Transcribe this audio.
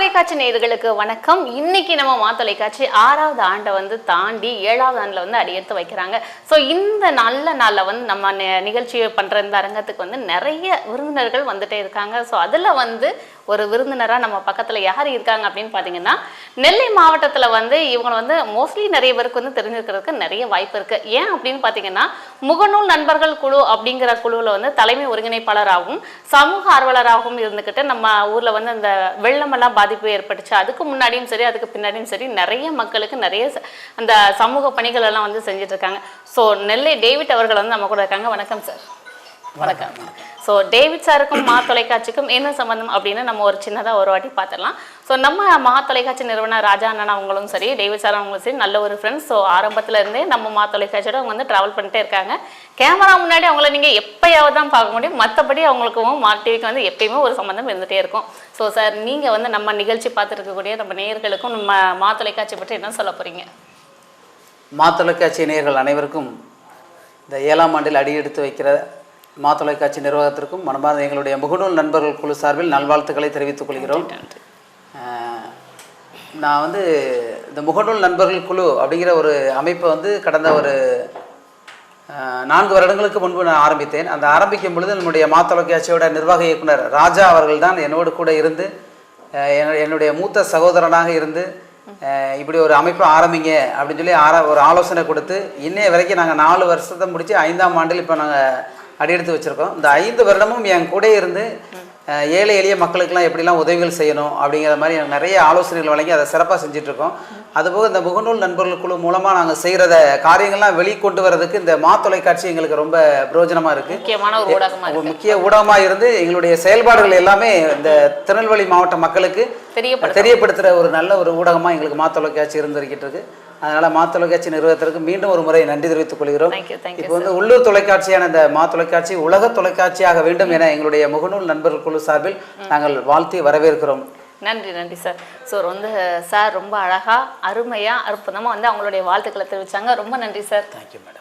தொலைக்காட்சி நேயர்களுக்கு வணக்கம். இன்னைக்கு நம்ம மா தொலைக்காட்சி ஆறாவது ஆண்டை வந்து தாண்டி ஏழாவது ஆண்டில் வந்து அடியெடுத்து வைக்கிறாங்க. ஸோ இந்த நல்ல நாளில் வந்து நம்ம நிகழ்ச்சியை நிகழ்ச்சி பண்ணுற இந்த அரங்கத்துக்கு வந்து நிறைய விருந்தினர்கள் வந்துட்டே இருக்காங்க. ஸோ அதில் வந்து ஒரு விருந்தினராக நம்ம பக்கத்தில் யார் இருக்காங்க அப்படின்னு பார்த்தீங்கன்னா நெல்லை மாவட்டத்தில் வந்து இவங்க வந்து மோஸ்ட்லி நிறைய பேருக்கு வந்து தெரிஞ்சிருக்கிறதுக்கு நிறைய வாய்ப்பு இருக்குது ஏன் அப்படின்னு பார்த்தீங்கன்னா முகநூல் நண்பர்கள் குழு அப்படிங்கிற குழுவில் வந்து தலைமை ஒருங்கிணைப்பாளராகவும் சமூக ஆர்வலராகவும் இருந்துக்கிட்டு நம்ம ஊரில் வந்து அந்த வெள்ளமெல்லாம் பாதிப்பு ஏற்பட்டுச்சு. அதுக்கு முன்னாடியும் சரி அதுக்கு பின்னாடியும் சரி நிறைய மக்களுக்கு நிறைய அந்த சமூக பணிகள் எல்லாம் வந்து செஞ்சுட்டு இருக்காங்க. ஸோ நெல்லை டேவிட் அவர்கள் வந்து நம்ம கூட இருக்காங்க. வணக்கம் சார் வணக்கம். ஸோ டேவிட் சாருக்கும் மா தொலைக்காட்சிக்கும் என்ன சம்மந்தம் அப்படின்னு நம்ம ஒரு சின்னதாக ஒரு வாட்டி பார்த்துடலாம். ஸோ நம்ம மா தொலைக்காட்சி நிறுவனர் ராஜா அண்ணன் அவங்களும் சரி டேவிட் சார் அவங்களும் சரி நல்ல ஒரு ஃப்ரெண்ட்ஸ் ஸோ ஆரம்பத்துலேருந்தே நம்ம மா தொலைக்காட்சியோட அவங்க வந்து ட்ராவல் பண்ணிட்டே இருக்காங்க. கேமரா முன்னாடி அவங்கள நீங்கள் எப்பயாவது தான் பார்க்க முடியும். மற்றபடி அவங்களுக்கும் மா டிவிக்கு வந்து எப்பயுமே ஒரு சம்மந்தம் இருந்துகிட்டே இருக்கும். ஸோ சார் நீங்கள் வந்து நம்ம நிகழ்ச்சி பார்த்துருக்கக்கூடிய நம்ம நேயர்களுக்கும் நம்ம மா தொலைக்காட்சி பற்றி என்ன சொல்ல போகிறீங்க மா தொலைக்காட்சி நேயர்கள் அனைவருக்கும் இந்த ஏழாம் ஆண்டில் அடியெடுத்து வைக்கிற மா தொலைக்காட்சி நிர்வாகத்திற்கும் மனமார்ந்த எங்களுடைய முகநூல் நண்பர்கள் குழு சார்பில் நல்வாழ்த்துக்களை தெரிவித்துக் கொள்கிறோம். நான் வந்து இந்த முகநூல் நண்பர்கள் குழு அப்படிங்கிற ஒரு அமைப்பை வந்து கடந்த ஒரு நான்கு வருடங்களுக்கு முன்பு நான் ஆரம்பித்தேன். அந்த ஆரம்பிக்கும் பொழுது நம்முடைய மா தொலைக்காட்சியோட நிர்வாக இயக்குனர் ராஜா அவர்கள் தான் என்னோடு கூட இருந்து என்னுடைய மூத்த சகோதரனாக இருந்து இப்படி ஒரு அமைப்பை ஆரம்பிங்க அப்படின்னு சொல்லி ஆரா ஒரு ஆலோசனை கொடுத்து இன்னைய வரைக்கும் நாங்கள் நாலு வருஷத்தை முடித்து ஐந்தாம் ஆண்டில் இப்போ நாங்கள் அடியெடுத்து வச்சுருக்கோம். இந்த ஐந்து வருடமும் என் கூட இருந்து ஏழை எளிய மக்களுக்கெல்லாம் எப்படிலாம் உதவிகள் செய்யணும் அப்படிங்கிற மாதிரி எனக்கு நிறைய ஆலோசனைகள் வழங்கி அதை சிறப்பாக செஞ்சிட்ருக்கோம். அதுபோக இந்த முகநூல் நண்பர்கள் குழு மூலமாக நாங்கள் செய்கிறத காரியங்கள்லாம் வெளிக்கொண்டு வர்றதுக்கு இந்த மா தொலைக்காட்சி எங்களுக்கு ரொம்ப பிரயோஜனமாக இருக்குது முக்கிய ஊடகமாக இருந்து எங்களுடைய செயல்பாடுகள் எல்லாமே இந்த திருநெல்வேலி மாவட்ட மக்களுக்கு தெரியப்படுத்த தெரியப்படுத்துகிற ஒரு நல்ல ஒரு ஊடகமாக எங்களுக்கு மா தொலைக்காட்சி இருந்திருக்கிட்டு இருக்கு. அதனால் மா தொலைக்காட்சி நிறுவனத்திற்கு மீண்டும் ஒரு முறை நன்றி தெரிவித்துக் கொள்கிறோம். இப்போ வந்து உள்ளூர் தொலைக்காட்சியான இந்த மா தொலைக்காட்சி உலக தொலைக்காட்சியாக வேண்டும் என எங்களுடைய முகநூல் நண்பர்கள் குழு சார்பில் நாங்கள் வாழ்த்தி வரவேற்கிறோம். நன்றி நன்றி சார் ஸோ வந்து சார் ரொம்ப அழகா அருமையா அற்புதமா வந்து அவங்களுடைய வாழ்த்துக்களை தெரிவிச்சாங்க. ரொம்ப நன்றி சார் தேங்க்யூ மேடம்